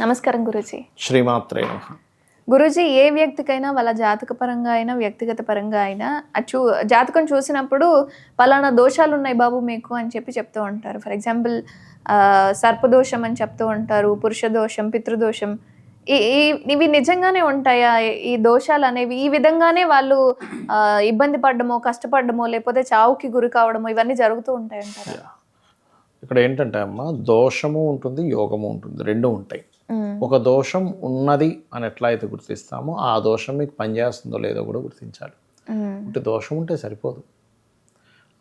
నమస్కారం గురుజీ. శ్రీమాత్రే. గురుజీ ఏ వ్యక్తికైనా వాళ్ళ జాతక పరంగా అయినా వ్యక్తిగత పరంగా అయినా చూ జాతకం చూసినప్పుడు పలానా దోషాలు ఉన్నాయి బాబు మీకు అని చెప్పి చెప్తూ ఉంటారు. ఫర్ ఎగ్జాంపుల్ సర్పదోషం అని చెప్తూ ఉంటారు పురుష దోషం పితృదోషం ఇవి నిజంగానే ఉంటాయా? ఈ- దోషాలు అనేవి ఈ విధంగానే వాళ్ళు ఇబ్బంది పడడమో కష్టపడడమో లేకపోతే చావుకి గురి కావడమో ఇవన్నీ జరుగుతూ ఉంటాయంటారా? ఇక్కడ ఏంటంటే అమ్మ దోషము ఉంటుంది యోగము ఉంటుంది రెండు ఉంటాయి. ఒక దోషం ఉన్నది అని ఎట్లా అయితే గుర్తిస్తామో ఆ దోషం మీకు పనిచేస్తుందో లేదో కూడా గుర్తించాలి. అంటే దోషం ఉంటే సరిపోదు.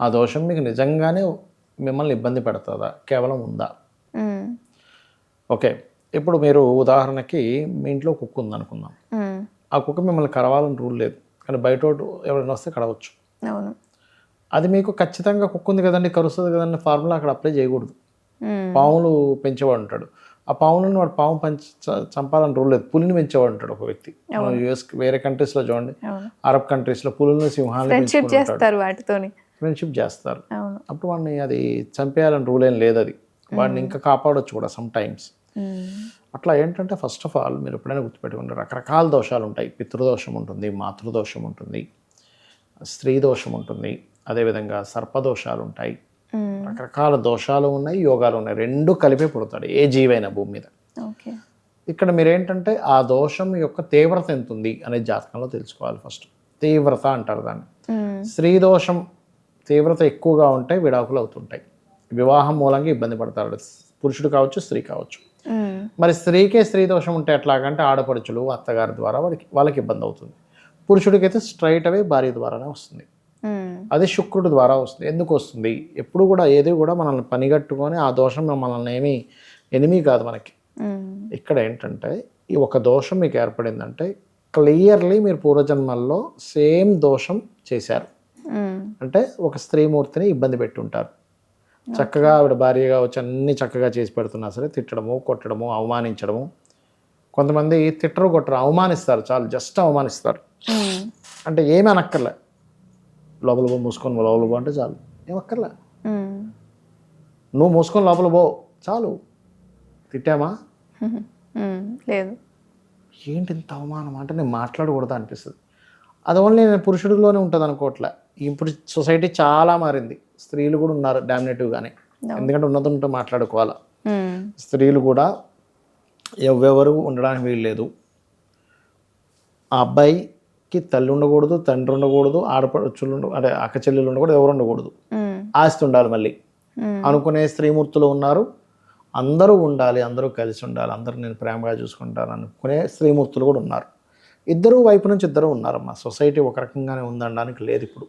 ఆ దోషం మీకు నిజంగానే మిమ్మల్ని ఇబ్బంది పెడుతుందా? కేవలం ఉందా? ఓకే ఇప్పుడు మీరు ఉదాహరణకి మీ ఇంట్లో కుక్క ఉందనుకుందాం. ఆ కుక్క మిమ్మల్ని కరవాలని రూల్ లేదు. కానీ బయట ఎవరైనా వస్తే కడవచ్చు అవును. అది మీకు ఖచ్చితంగా కుక్క ఉంది కదండి కరుస్తుంది కదండి ఫార్ములా అక్కడ అప్లై చేయకూడదు. పాములు పెంచేవాడు ఉంటాడు. ఆ పాములను వాడు పాము పంచి చంపాలని రూల్ లేదు. పులిని పెంచేవాడు ఉంటాడు ఒక వ్యక్తి. యుఎస్ వేరే కంట్రీస్లో చూడండి. అరబ్ కంట్రీస్లో పులులను సింహాలను ఫ్రెండ్షిప్ చేస్తారు వాటితోని. ఫ్రెండ్షిప్ చేస్తారు. అప్పుడు వాడిని అది చంపేయాలని రూల్ ఏం లేదు అది. వాడిని ఇంకా కాపాడొచ్చు కూడా సమ్ టైమ్స్ అట్లా ఏంటంటే ఫస్ట్ ఆఫ్ ఆల్ మీరు ఎప్పుడైనా గుర్తుపెట్టుకోండి రకరకాల దోషాలు ఉంటాయి. పితృదోషం ఉంటుంది మాతృదోషం ఉంటుంది స్త్రీ దోషం ఉంటుంది. అదేవిధంగా సర్పదోషాలు ఉంటాయి. రకరకాల దోషాలు ఉన్నాయి యోగాలు ఉన్నాయి. రెండు కలిపే పుడతాడు ఏ జీవైన భూమి మీద. ఓకే. ఇక్కడ మీరేంటంటే ఆ దోషం యొక్క తీవ్రత ఎంత ఉంది అనే జాతకంలో తెలుసుకోవాలి ఫస్ట్. తీవ్రత అంటారు దాన్ని. స్త్రీ దోషం తీవ్రత ఎక్కువగా ఉంటే విడాకులు అవుతుంటాయి. వివాహం మూలంగా ఇబ్బంది పడతారు. పురుషుడు కావచ్చు స్త్రీ కావచ్చు. మరి స్త్రీకే స్త్రీ దోషం ఉంటే ఎట్లాగంటే ఆడపడుచులు అత్తగారి ద్వారా వాళ్ళకి వాళ్ళకి ఇబ్బంది అవుతుంది. పురుషుడికైతే స్ట్రైట్ అవే భార్య ద్వారానే వస్తుంది. అది శుక్రుడి ద్వారా వస్తుంది. ఎందుకు వస్తుంది? ఎప్పుడు కూడా ఏది కూడా మనల్ని పనిగట్టుకొని ఆ దోషం మనల్ని ఏమీ ఎనిమి కాదు మనకి. ఇక్కడ ఏంటంటే ఈ ఒక దోషం మీకు ఏర్పడిందంటే క్లియర్లీ మీరు పూర్వజన్మల్లో సేమ్ దోషం చేశారు. అంటే ఒక స్త్రీమూర్తిని ఇబ్బంది పెట్టుంటారు. చక్కగా ఆవిడ భార్యగా వచ్చి అన్ని చక్కగా చేసి పెడుతున్నా సరే తిట్టడము కొట్టడము అవమానించడము. కొంతమంది తిట్టరు కొట్టరు అవమానిస్తారు చాలు జస్ట్ అవమానిస్తారు. అంటే ఏమీ అనక్కర్లే. లోపల పో మూసుకొని లోపల పో అంటే చాలు. ఏమక్కర్లే నువ్వు మూసుకొని లోపల పో చాలు. తిట్టామా? లేదు. ఏంటి ఇంత అవమానం? అంటే నేను మాట్లాడకూడదు అనిపిస్తుంది. అది ఓన్లీ నేను పురుషుడిలోనే ఉంటుంది అనుకోవట్లే. ఇప్పుడు సొసైటీ చాలా మారింది. స్త్రీలు కూడా ఉన్నారు డామినేటివ్గానే. ఎందుకంటే ఉన్నతంతో మాట్లాడుకోవాలి? ఉమ్, స్త్రీలు కూడా ఎవరెవరు ఉండడానికి వీలు లేదు ఆ అబ్బాయికి తల్లి ఉండకూడదు తండ్రి ఉండకూడదు ఆడపడుచులు అంటే అక్క చెల్లెలు ఉండకూడదు ఎవరు ఉండకూడదు. ఆస్తి ఉండాలి మళ్ళీ. అనుకునే స్త్రీమూర్తులు ఉన్నారు. అందరూ ఉండాలి అందరూ కలిసి ఉండాలి అందరూ నేను ప్రేమగా చూసుకుంటాను అనుకునే స్త్రీమూర్తులు కూడా ఉన్నారు. ఇద్దరు వైపు నుంచి ఇద్దరు ఉన్నారమ్మా. సొసైటీ ఒక రకంగానే ఉందనడానికి లేదు ఇప్పుడు.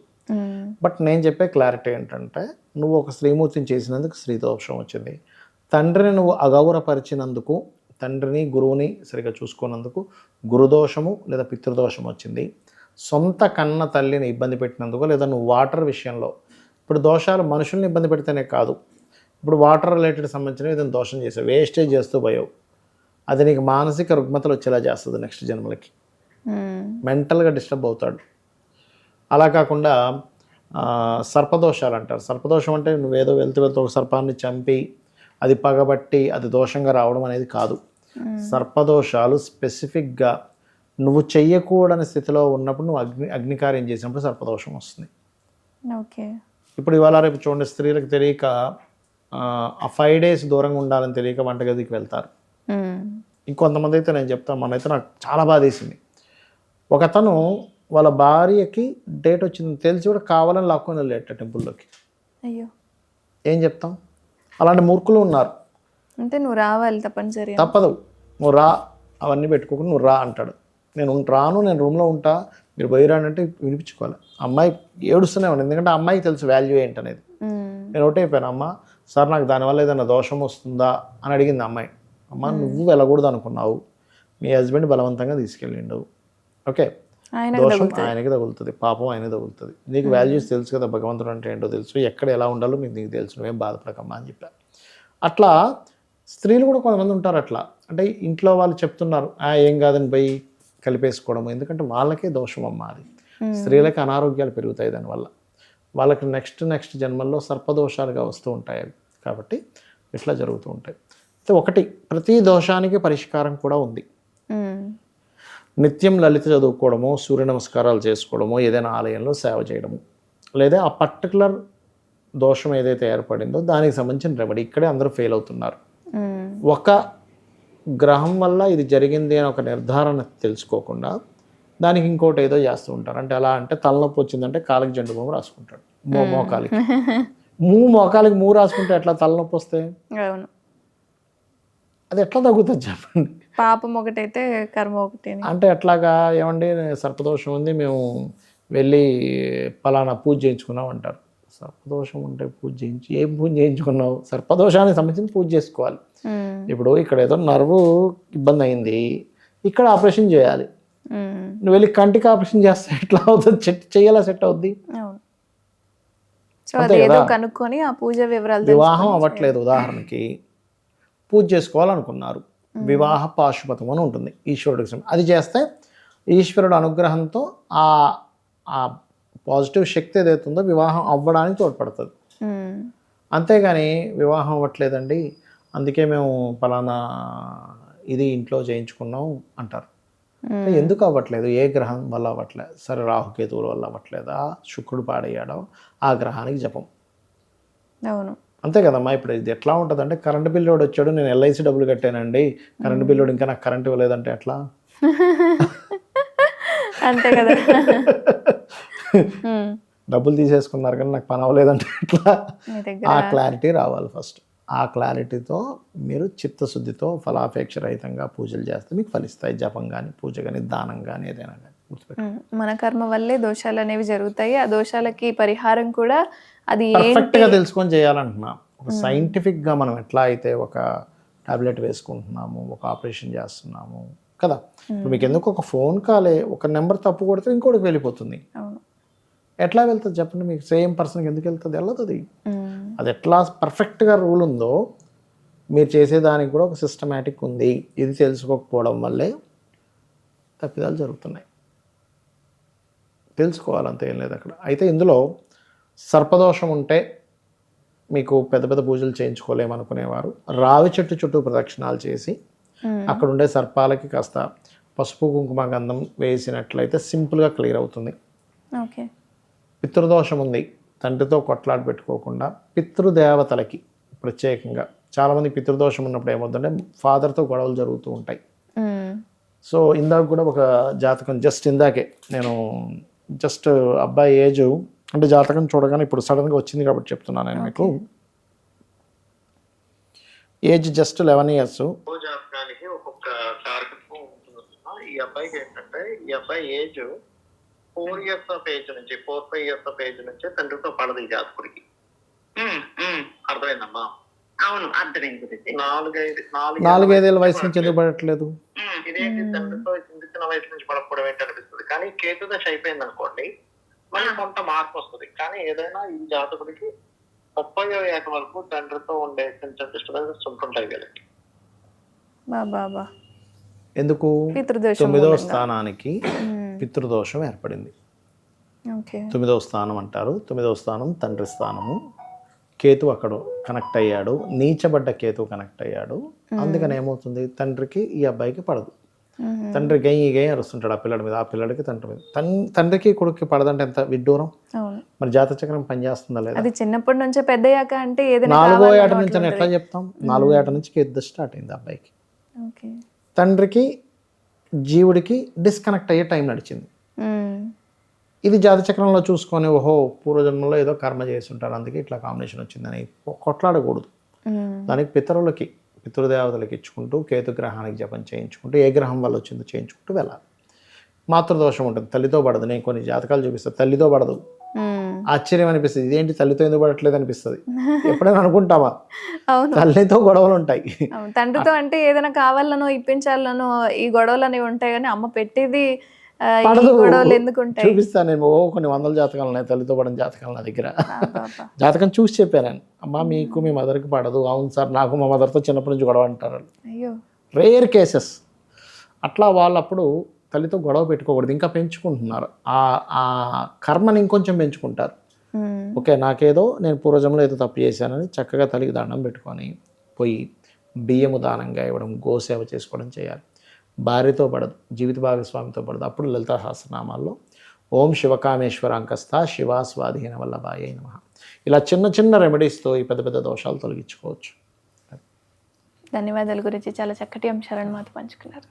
బట్ నేను చెప్పే క్లారిటీ ఏంటంటే నువ్వు ఒక స్త్రీమూర్తిని చేసినందుకు స్త్రీ దోషం వచ్చింది. తండ్రిని నువ్వు అగౌరవపరిచినందుకు తండ్రిని గురువుని సరిగా చూసుకున్నందుకు గురుదోషము లేదా పితృదోషం వచ్చింది. సొంత కన్న తల్లిని ఇబ్బంది పెట్టినందుకు లేదా నువ్వు వాటర్ విషయంలో ఇప్పుడు దోషాలు మనుషుల్ని ఇబ్బంది పెడితేనే కాదు. ఇప్పుడు వాటర్ రిలేటెడ్ సంబంధించిన ఏదైనా దోషం చేసావు వేస్టేజ్ చేస్తూ పోయావు. అది నీకు మానసిక రుగ్మతలు వచ్చేలా చేస్తుంది నెక్స్ట్ జన్మలకి. మెంటల్గా డిస్టర్బ్ అవుతాడు. అలా కాకుండా సర్పదోషాలు అంటారు. సర్పదోషం అంటే నువ్వేదో వెళ్తూ వెళ్తూ ఒక సర్పాన్ని చంపి అది పగబట్టి అది దోషంగా రావడం అనేది కాదు. సర్పదోషాలు స్పెసిఫిక్గా నువ్వు చెయ్యకూడని స్థితిలో ఉన్నప్పుడు నువ్వు అగ్ని అగ్నికార్యం చేసినప్పుడు సర్పదోషం వస్తుంది. ఓకే. ఇప్పుడు ఇవాళ రేపు చూడండి స్త్రీలకు తెలియక ఆ, ఫైవ్ డేస్ దూరంగా ఉండాలని తెలియక వంటగదికి వెళ్తారు. ఇంకొంతమంది అయితే నేను చెప్తాను మొన్నైతే నాకు చాలా బాధ వేసింది. ఒకతను వాళ్ళ భార్యకి డేట్ వచ్చింది తెలిసి కూడా కావాలని లాక్కొని వెళ్ళేట టెంపుల్లోకి. అయ్యో. ఏం చెప్తాం? అలాంటి మూర్ఖులు ఉన్నారు. అంటే నువ్వు రావాలి తప్పనిసరి తప్పదు. నువ్వు రా అవన్నీ పెట్టుకోకుండా నువ్వు రా అంటాడు. నేను రాను నేను రూమ్లో ఉంటా మీరు పోయిరాను అంటే వినిపించుకోవాలి. అమ్మాయి ఏడుస్తూనే ఉంది. ఎందుకంటే అమ్మాయికి తెలుసు వాల్యూ ఏంటనేది నేను ఒకటే అయిపోయాను అమ్మ సార్ నాకు దానివల్ల ఏదైనా దోషం వస్తుందా? అని అడిగింది అమ్మాయి. అమ్మ నువ్వు వెళ్ళకూడదు అనుకున్నావు. మీ హస్బెండ్ బలవంతంగా తీసుకెళ్ళిండు. ఓకే. ఆయన దోషం ఆయనకి తగులుతుంది. పాపం ఆయనకి తగులుతుంది. నీకు వాల్యూస్ తెలుసు కదా భగవంతుడు అంటే ఏంటో తెలుసు. ఎక్కడ ఎలా ఉండాలో మీకు నీకు తెలుసు. నువ్వేం బాధపడకమ్మా అని చెప్పా. అట్లా స్త్రీలు కూడా కొంతమంది ఉంటారు అట్లా. అంటే ఇంట్లో వాళ్ళు చెప్తున్నారు "ఆ, ఏం కాదని పోయి కలిపేసుకోవడం ఎందుకంటే వాళ్ళకే దోషం అమ్మా అది. స్త్రీలకి అనారోగ్యాలు పెరుగుతాయి దానివల్ల వాళ్ళకి నెక్స్ట్ నెక్స్ట్ జన్మల్లో సర్పదోషాలుగా వస్తూ ఉంటాయి కాబట్టి ఇట్లా జరుగుతూ ఉంటాయి. అయితే ఒకటి ప్రతి దోషానికి పరిష్కారం కూడా ఉంది. నిత్యం లలిత చదువుకోవడము సూర్య నమస్కారాలు చేసుకోవడము ఏదైనా ఆలయంలో సేవ చేయడము. లేదా ఆ పర్టికులర్ దోషం ఏదైతే ఏర్పడిందో దానికి సంబంధించిన రెమెడీ ఇక్కడే అందరూ ఫెయిల్ అవుతున్నారు. ఒక గ్రహం వల్ల ఇది జరిగింది అని ఒక నిర్ధారణ తెలుసుకోకుండా దానికి ఇంకోటి ఏదో చేస్తూ ఉంటారు. అంటే ఎలా అంటే తలనొప్పి వచ్చిందంటే కాలికి జండు బొమ్మ రాసుకుంటాడు. మో మోకాలికి. మూ మోకాలికి మూ రాసుకుంటే ఎట్లా తలనొప్పి వస్తే? అవును. అది ఎట్లా తగ్గుతుంది చెప్పండి? పాపం ఒకటైతే కర్మ ఒకటి అంటే ఎట్లాగా? ఏమండి సర్పదోషం ఉంది మేము వెళ్ళి పలానా పూజ చేయించుకున్నాం అంటారు. సర్పదోషం ఉంటే పూజ చేయించి. ఏం పూజ చేయించుకున్నావు? సర్పదోషానికి సంబంధించి పూజ చేసుకోవాలి. ఇప్పుడు ఇక్కడ ఏదో నర్వు ఇబ్బంది అయింది ఇక్కడ ఆపరేషన్ చేయాలి. నువ్వు వెళ్ళి కంటికి ఆపరేషన్ చేస్తే ఎట్లా అవుతుంది? సెట్ చేయాలా సెట్ అవుద్ది? కనుక్కొని ఆ పూజ వివరాలు వివాహం అవ్వట్లేదు ఉదాహరణకి. పూజ చేసుకోవాలనుకున్నారు. వివాహ పాశుపతం అని ఉంటుంది. ఈశ్వరుడికి. అది చేస్తే ఈశ్వరుడు అనుగ్రహంతో ఆ పాజిటివ్ శక్తి ఏదైతే ఉందో వివాహం అవ్వడానికి తోడ్పడుతుంది. అంతేగాని వివాహం అవ్వట్లేదండి అందుకే మేము పలానా ఇది ఇంట్లో చేయించుకున్నాం అంటారు. ఎందుకు అవ్వట్లేదు? ఏ గ్రహం వల్ల అవ్వట్లేదు సరే రాహుకేతువుల వల్ల అవ్వట్లేదా? శుక్రుడు పాడయ్యాడో ఆ గ్రహానికి జపం. అవును. అంతే కదమ్మా ఇప్పుడు ఇది ఎట్లా ఉంటుంది అంటే కరెంట్ బిల్లోడు వచ్చాడు నేను ఎల్ఐసి డబ్బులు కట్టానండి. కరెంట్ బిల్లోడు ఇంకా నాకు కరెంట్ ఇవ్వలేదంటే ఎట్లా? అంతే కదా. డబ్బులు తీసేసుకున్నారు కానీ నాకు పని అవ్వలేదంటే దగ్గర ఆ క్లారిటీ రావాలి ఫస్ట్ ఆ క్లారిటీతో మీరు చిత్తశుద్ధితో ఫలాపేక్ష రహితంగా పూజలు చేస్తే మీకు ఫలిస్తాయి. జపం కానీ పూజ కానీ దానం కానీ ఏదైనా కానీ. మన కర్మ వల్లే దోషాలు అనేవి జరుగుతాయి. ఆ దోషాలకి పరిహారం కూడా అది పర్ఫెక్ట్గా తెలుసుకొని చేయాలంటున్నా. ఒక సైంటిఫిక్గా మనం ఎట్లా అయితే ఒక టాబ్లెట్ వేసుకుంటున్నాము ఒక ఆపరేషన్ చేస్తున్నాము కదా? మీకు ఎందుకు ఒక ఫోన్ కాలే ఒక నెంబర్ తప్పు కొడితే ఇంకోటికి వెళ్ళిపోతుంది. ఎట్లా వెళ్తుంది చెప్పండి? మీకు సేమ్ పర్సన్కి ఎందుకు వెళ్తుంది? వెళ్ళదు మ్మ్. అది ఎట్లా పర్ఫెక్ట్గా రూల్ ఉందో మీరు చేసేదానికి కూడా ఒక సిస్టమేటిక్ ఉంది. ఇది తెలుసుకోకపోవడం వల్లే తప్పిదాలు జరుగుతున్నాయి. తెలుసుకోవాలంతే ఏం లేదు అక్కడ. అయితే ఇందులో సర్పదోషం ఉంటే మీకు పెద్ద పెద్ద పూజలు చేయించుకోలేమనుకునేవారు. రావి చెట్టు చుట్టూ ప్రదక్షిణాలు చేసి. అక్కడ ఉండే సర్పాలకి కాస్త పసుపు కుంకుమ గంధం వేసినట్లయితే సింపుల్గా క్లియర్ అవుతుంది. ఓకే. పితృదోషం ఉంది. తండ్రితో కొట్లాట పెట్టుకోకుండా పితృదేవతలకి ప్రత్యేకంగా చాలామంది పితృదోషం ఉన్నప్పుడు ఏమవుతుందంటే ఫాదర్తో గొడవలు జరుగుతూ ఉంటాయి. సో ఇందాక కూడా ఒక జాతకం జస్ట్ ఇందాకే నేను జస్ట్ అబ్బాయి ఏజ్ అంటే జాతకం చూడగానే ఇప్పుడు సడన్గా వచ్చింది కాబట్టి చెప్తున్నాను నేను మీకు. Age just eleven years. జాతకానికి ఒక్కొక్క ఈ అబ్బాయికి ఏంటంటే ఈ అబ్బాయి age four years of age నుంచి four five years of age నుంచి తండ్రితో పడదు ఈ జాతకుడికి. అర్థమైందమ్మా? అవును అర్థమైంది నాలుగైదు నాలుగైదేళ్ళ వయసు నుంచి ఎందుకు పడట్లేదు? ఇదేంటి తండ్రితో చిన్న వయసు నుంచి పడకపోవడం ఏంటి అనిపిస్తుంది. కానీ కేతు దశ అయిపోయింది అనుకోండి మళ్ళీ కొంత మార్పు వస్తుంది. కానీ ఏదైనా ఈ జాతకుడికి ముప్పై ఏట వరకు తండ్రితో ఉండే చిన్న డిస్టర్బెన్సెస్ ఉంటుంటాయి వీళ్ళకి. ఎందుకు? మూలంగా. స్థానానికి. పితృదోషం ఏర్పడింది. తొమ్మిదవ స్థానం అంటారు. తొమ్మిదవ స్థానం తండ్రి స్థానము. కేతు అక్కడ కనెక్ట్ అయ్యాడు. నీచబడ్డ కేతు కనెక్ట్ అయ్యాడు. అందుకని ఏమవుతుంది? తండ్రికి ఈ అబ్బాయికి పడదు. తండ్రి గై గై అరుస్తుంటాడు ఆ పిల్లడి మీద. ఆ పిల్లడికి తండ్రి మీద. తండ్రికి కొడుక్కి పడదంటే ఎంత విడ్డూరం? మరి జాతచక్రం పనిచేస్తుందా లేదా? అది చిన్నప్పటి నుంచే పెద్దయ్యాక అంటే నాలుగో ఏట నుంచి ఎట్లా. చెప్తాం? నాలుగో ఏట నుంచి కేతు స్టార్ట్ అయింది అబ్బాయికి. ఓకే. తండ్రికి జీవుడికి డిస్కనెక్ట్ అయ్యే టైం నడిచింది. ఇది జాతచక్రంలో చూసుకొని ఓహో పూర్వజన్మలో ఏదో కర్మ చేసి ఉంటారు అందుకే ఇట్లా కాంబినేషన్ వచ్చిందని కొట్లాడకూడదు. దానికి పితరులకి పితృదేవతలకి ఇచ్చుకుంటూ కేతు గ్రహానికి జపం చేయించుకుంటూ ఏ గ్రహం వల్ల వచ్చిందో చేయించుకుంటూ వెళ్ళాలి. మాతృదోషం ఉంటుంది. తల్లితో పడదు. నేను కొన్ని జాతకాలు చూపిస్తాను తల్లితో పడదు. ఆశ్చర్యం అనిపిస్తుంది. ఇదేంటి తల్లితో ఎందుకు పడట్లేదు అనిపిస్తుంది. ఎప్పుడైనా అనుకుంటామా? తల్లితో గొడవలు ఉంటాయి. తండ్రితో అంటే ఏదైనా కావాలనో ఇప్పించాలనో ఈ గొడవలు అనేవి ఉంటాయి కానీ అమ్మ పెట్టేది. గొడవలు ఎందుకు ఉంటాయి? చూపిస్తాను నేను. ఓ కొన్ని వందల జాతకాలు ఉన్నాయి. తల్లితో పడిన జాతకాలు నా దగ్గర. జాతకం చూసి చెప్పాను అమ్మా మీకు మీ మదర్కి పడదు. అవును సార్ నాకు మా మదర్తో చిన్నప్పటి నుంచి గొడవ అంటారు. అయ్యో. రేర్ కేసెస్ అట్లా వాళ్ళప్పుడు తల్లితో గొడవ పెట్టుకోకూడదు ఇంకా పెంచుకుంటున్నారు. ఆ ఆ కర్మని ఇంకొంచెం పెంచుకుంటారు. ఓకే నాకేదో నేను పూర్వజంలో ఏదో తప్పు చేశానని చక్కగా తల్లికి దండం పెట్టుకొని పోయి బియ్యము దానంగా ఇవ్వడం గోసేవ చేసుకోవడం చేయాలి. భార్యతో పడదు జీవిత భాగస్వామితో పడదు. అప్పుడు లలిత సహస్రనామాల్లో ఓం శివకామేశ్వరాంకస్థ శివా స్వాధీన వల్లభాయ నమ. ఇలా చిన్న చిన్న రెమెడీస్తో ఈ పెద్ద పెద్ద దోషాలు తొలగించుకోవచ్చు. ధన్యవాదాలు గురించి చాలా చక్కటి అంశాలను మాతో పంచుకున్నారు.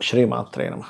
శ్రీమాత్రే నమ.